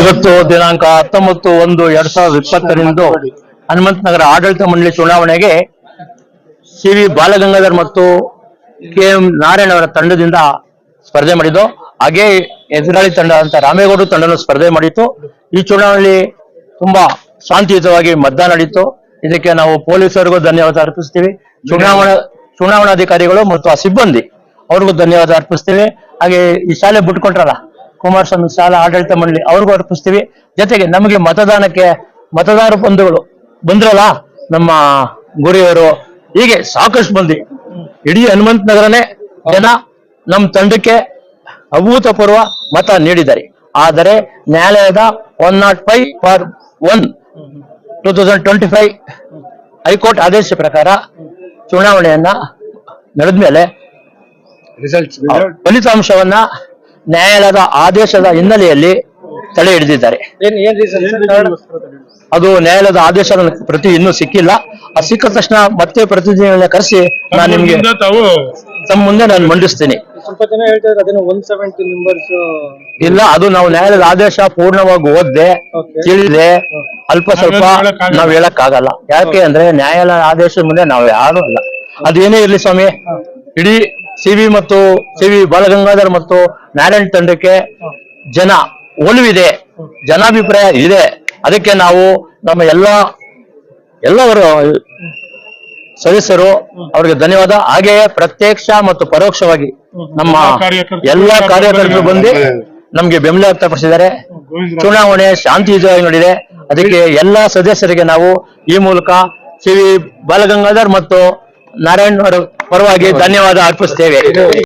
ಇವತ್ತು ದಿನಾಂಕ ಹತ್ತೊಂಬತ್ತು ಒಂದು ಎರಡ್ ಸಾವಿರದ ಇಪ್ಪತ್ತರಂದು ಹನುಮಂತ ನಗರ ಆಡಳಿತ ಮಂಡಳಿ ಚುನಾವಣೆಗೆ ಸಿ ವಿ ಬಾಲಗಂಗಾಧರ್ ಮತ್ತು ಕೆ ಎಂ ನಾರಾಯಣ ಅವರ ತಂಡದಿಂದ ಸ್ಪರ್ಧೆ ಮಾಡಿದ್ದು. ಹಾಗೆ ಎದುರಾಳಿ ತಂಡ ಅಂತ ರಾಮೇಗೌಡ ತಂಡನ ಸ್ಪರ್ಧೆ ಮಾಡಿತ್ತು. ಈ ಚುನಾವಣೆಯಲ್ಲಿ ತುಂಬಾ ಶಾಂತಿಯುತವಾಗಿ ಮತದಾನ ನಡೀತು. ಇದಕ್ಕೆ ನಾವು ಪೊಲೀಸರಿಗೂ ಧನ್ಯವಾದ ಅರ್ಪಿಸ್ತೀವಿ. ಚುನಾವಣಾ ಚುನಾವಣಾಧಿಕಾರಿಗಳು ಮತ್ತು ಆ ಸಿಬ್ಬಂದಿ, ಅವ್ರಿಗೂ ಧನ್ಯವಾದ ಅರ್ಪಿಸ್ತೀವಿ. ಹಾಗೆ ಈ ಶಾಲೆ ಬಿಟ್ಕೊಟ್ರಲ್ಲ? ಕುಮಾರಸ್ವಾಮಿ ಸಾಲ ಆಡಳಿತ ಮಂಡಳಿ ಅವ್ರಿಗೂ ಅರ್ಪಿಸ್ತೀವಿ. ಜೊತೆಗೆ ನಮಗೆ ಮತದಾನಕ್ಕೆ ಮತದಾರ ಬಂಧುಗಳು ಬಂದ್ರಲ್ಲ ನಮ್ಮ ಗುರಿಯವರು ಹೀಗೆ ಸಾಕಷ್ಟು ಮಂದಿ. ಇಡೀ ಹನುಮಂತ ನಗರನೇ ಜನ ನಮ್ಮ ತಂಡಕ್ಕೆ ಅಭೂತಪೂರ್ವ ಮತ ನೀಡಿದ್ದಾರೆ. ಆದರೆ ನ್ಯಾಯಾಲಯದ one not five for one two thousand twenty five high court ಆದೇಶ ಪ್ರಕಾರ ಚುನಾವಣೆಯನ್ನ ನಡೆದ ಮೇಲೆ ಫಲಿತಾಂಶವನ್ನ ನ್ಯಾಯಾಲಯದ ಆದೇಶದ ಹಿನ್ನೆಲೆಯಲ್ಲಿ ತಡೆ ಹಿಡಿದಿದ್ದಾರೆ. ಏನ್ ಏನ್ ರೀಸನ್ ಅದು ನ್ಯಾಯಾಲಯದ ಆದೇಶದ ಪ್ರತಿ ಇನ್ನೂ ಸಿಕ್ಕಿಲ್ಲ. ಆ ಸಿಕ್ಕ ತಕ್ಷಣ ಮತ್ತೆ ಪ್ರತಿನಿಧಿಗಳನ್ನ ಕರೆಸಿ ನಾನು ನಿಮ್ಗೆ ತಮ್ಮ ಮುಂದೆ ನಾನು ಮಂಡಿಸ್ತೀನಿ. ಇಲ್ಲ ಅದು ನಾವು ನ್ಯಾಯಾಲಯದ ಆದೇಶ ಪೂರ್ಣವಾಗಿ ಓದ್ದೆ. ತಿಳಿದೆ ಅಲ್ಪ ಸ್ವಲ್ಪ ನಾವು ಹೇಳಕ್ಕಾಗಲ್ಲ. ನಾವ್ ಹೇಳಕ್ ಆಗಲ್ಲ. ಯಾಕೆ ಅಂದ್ರೆ ನ್ಯಾಯಾಲಯ ಆದೇಶದ ಮುಂದೆ ನಾವು ಯಾರು ಅಲ್ಲ. ಅದೇನೇ ಇರ್ಲಿ ಸ್ವಾಮಿ ಇಡೀ ಸಿ ವಿ ಮತ್ತು ಸಿ ವಿ ಬಾಲಗಂಗಾಧರ್ ಮತ್ತು ನಾರಾಯಣ್ ತಂಡಕ್ಕೆ ಜನ ಒಲವಿದೆ, ಜನಾಭಿಪ್ರಾಯ ಇದೆ. ಅದಕ್ಕೆ ನಾವು ನಮ್ಮ ಎಲ್ಲ, ಎಲ್ಲವರು ಸದಸ್ಯರು ಅವರಿಗೆ ಧನ್ಯವಾದ. ಹಾಗೆಯೇ ಪ್ರತ್ಯಕ್ಷ ಮತ್ತು ಪರೋಕ್ಷವಾಗಿ ನಮ್ಮ ಎಲ್ಲ ಕಾರ್ಯಕರ್ತರು ಬಂದು ನಮ್ಗೆ ಬೆಂಬಲ ವ್ಯಕ್ತಪಡಿಸಿದ್ದಾರೆ. ಚುನಾವಣೆ ಶಾಂತಿಯುತವಾಗಿ ನಡೆದಿದೆ ಅದಕ್ಕೆ ಎಲ್ಲಾ ಸದಸ್ಯರಿಗೆ ನಾವು ಈ ಮೂಲಕ ಸಿ ವಿ ಬಾಲಗಂಗಾಧರ್ ಮತ್ತು ನಾರಾಯಣ್ ಅವರ ಪರವಾಗಿ ಧನ್ಯವಾದ ಅರ್ಪಿಸ್ತೇವೆ.